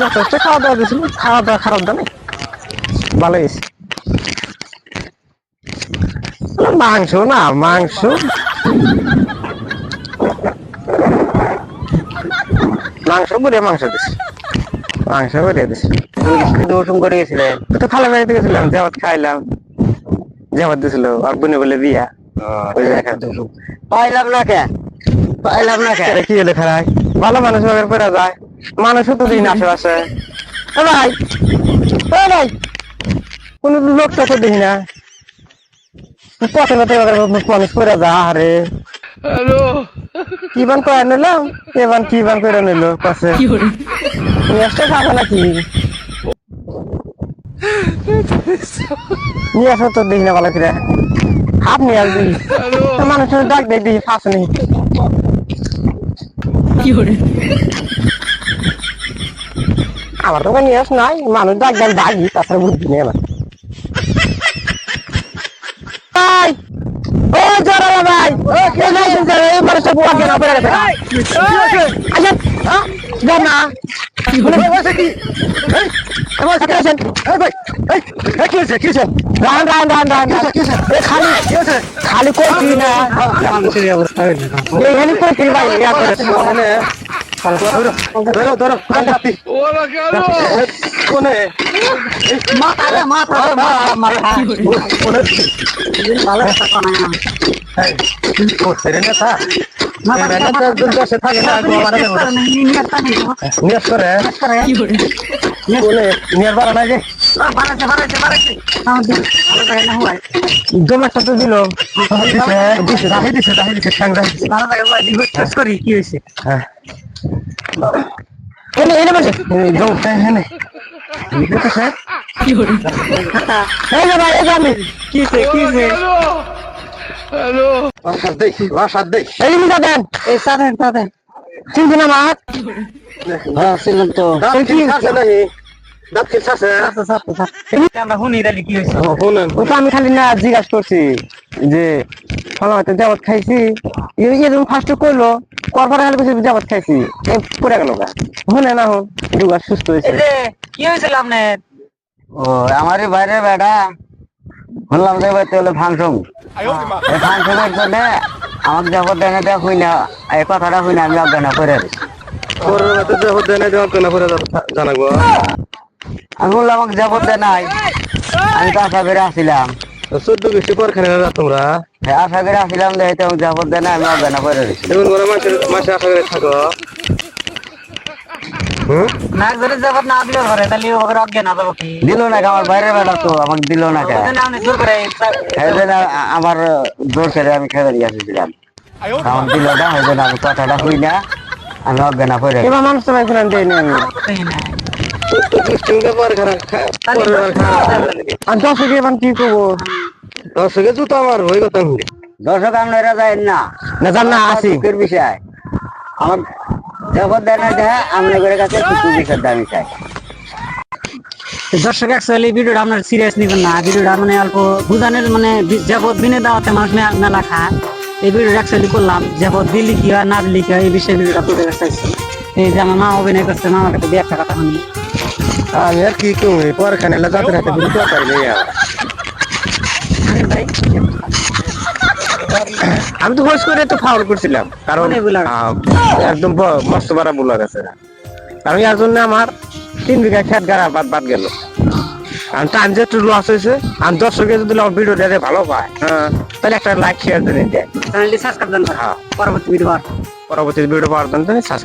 যথেষ্ট খাওয়া দাওয়া দিয়েছিল খাওয়া দাওয়া খারাপ নেই ভালো হয়েছে। মাংস না মাংস। মাংস বুড়িয়া মাংস দিছে মাংস বুড়িয়া দিছে উসুম করে গেছিলেন তো খালা বাড়িতে গেছিলাম জামাত খাইলাম। জামাত দিছিল আর বোনে বলে বিয়া। পাইলাম না কে? পাইলাম না কে? আরে কি হলে খারাপ ভালো মানুষ বাগের পড়া যায়। মানুষ তো দিন আশেপাশে। এ ভাই ভাই কোন লোকটা তো দেখি না। পথে পথে মানুষ পড়ে যা আরে কি বান করে নিলাম এবার কি বান করে নিল? পাশে নিয়ে খাব নাকি? নিয়ে আসো তো দেখি না ভালো করে। হাত নিয়ে আসবি। মানুষের ডাক দেখবি ফাঁস নেই। আমার তো কোনো নিয়স নাই মানুষ ডাক ডাক ডাকি তাছাড়া বুদ্ধি নেই আমার ও জোরালা ভাই ও কে নাই শুনছে এই মানুষটা বুয়া কেন পড়ে গেছে? আচ্ছা আ, যা না বলে কি আমার সাথে আছেন এই ভাই এই এই কি হয়েছে কি হয়েছে? রান রান রান রান কি হয়েছে এই খালি কি হয়েছে? খালি করছি না। মানুষের অবস্থা হইল এইখানে করছি ভাই ইয়া করে দিল দিছে দিছে দিছে করি কি হয়েছে হ্যাঁ এনে এনে বসে। জম এনে। এই যে ভাই এই আমি। কি হয়েছে কি হয়েছে? বাসার দেই বাসার দেই। এই জিনিসটা দেন। এই সাধেন সাধেন চিনছি না হ্যাঁ ছিলেন তো। কি আছে নাহি দাঁত কি আছে আমরা শুনি তাহলে কি হয়েছে? শুনেন। ও আমি খালি না জিজ্ঞাসা করছি যে ফলা হয়তো খাইছি। এই যে ফার্স্ট করল করবার খালি বলছি জাবত খাইছি। পড়ে গেল গা। হনে না হোক দুবার সুস্থ হয়েছে। কি হয়েছিল আপনার? ও আমারই বাইরে বেটা শুনলাম যে বাইতে হলো ফাংশন। এই ফাংশনের জন্য আমাকে যাব দেনে দেওয়া হই না এই কথাটা হই না আমি অজ্ঞান করে আমি বললাম আমাকে যাব দে নাই। আমি তো আশা করে আসছিলাম চোদ্দ না তোমরা? আশা করে আসছিলাম যে হয়তো আমাকে যাব না আমি এমন করে মাসে মাসে আশা করে থাকো। না না না আমার বাইরে বেটা তো আমাকে দিল না কে? এই জন্য আ- আমার জোর করে আমি খেয়ে দিয়ে আসছিলাম। আমার দিল না এই জন্য আমি কথাটা হই না আমি অজ্ঞান করে মানুষ তো ভাই খারাপ আর দর্শকে এবার কি করব? দর্শকে জুতো আমার হয়ে গেত দর্শক আপনারা যায় না। না জান না আসি। বিষয়। আমার দেয় দেয় আপনাদের কাছে বিষয়ের দামি চাই। দর্শক অ্যাকচুয়ালি ভিডিওটা আপনার সিরিয়াস নিবেন না। ভিডিওটা মানে অল্প বুঝানোর মানে যাবত দিনে দাওয়াতে মানুষ মেলা খায়। এই ভিডিওটা অ্যাকচুয়ালি করলাম। যাবত দিল্লি কি হয় না দিল্লি কি হয় এই বিষয়ে ভিডিওটা তুলে চাইছি। এই যে আমার মা অভিনয় করছে মামার কাছে দু একটা কথা শুনি। আমি আর কি করি পর খানে যাতে রাতে বুঝতে পারি নাই আর। আমি তো হোস করে তো ফাউল করছিলাম কারণ একদম মস্ত বড় বোলার আছে। কারণ এর জন্য আমার তিন বিঘা খেত গাড়া বাদ বাদ গেল। আর টান যে একটু লস হয়েছে আর দর্শকে যদি আমার ভিডিও দেখে ভালো পায় হ্যাঁ। তাহলে একটা লাইক শেয়ার দিয়ে। দেয় হ্যাঁ। পরবর্তী ভিডিও পরবর্তী ভিডিও পাওয়ার জন্য সাবস্ক্রাইব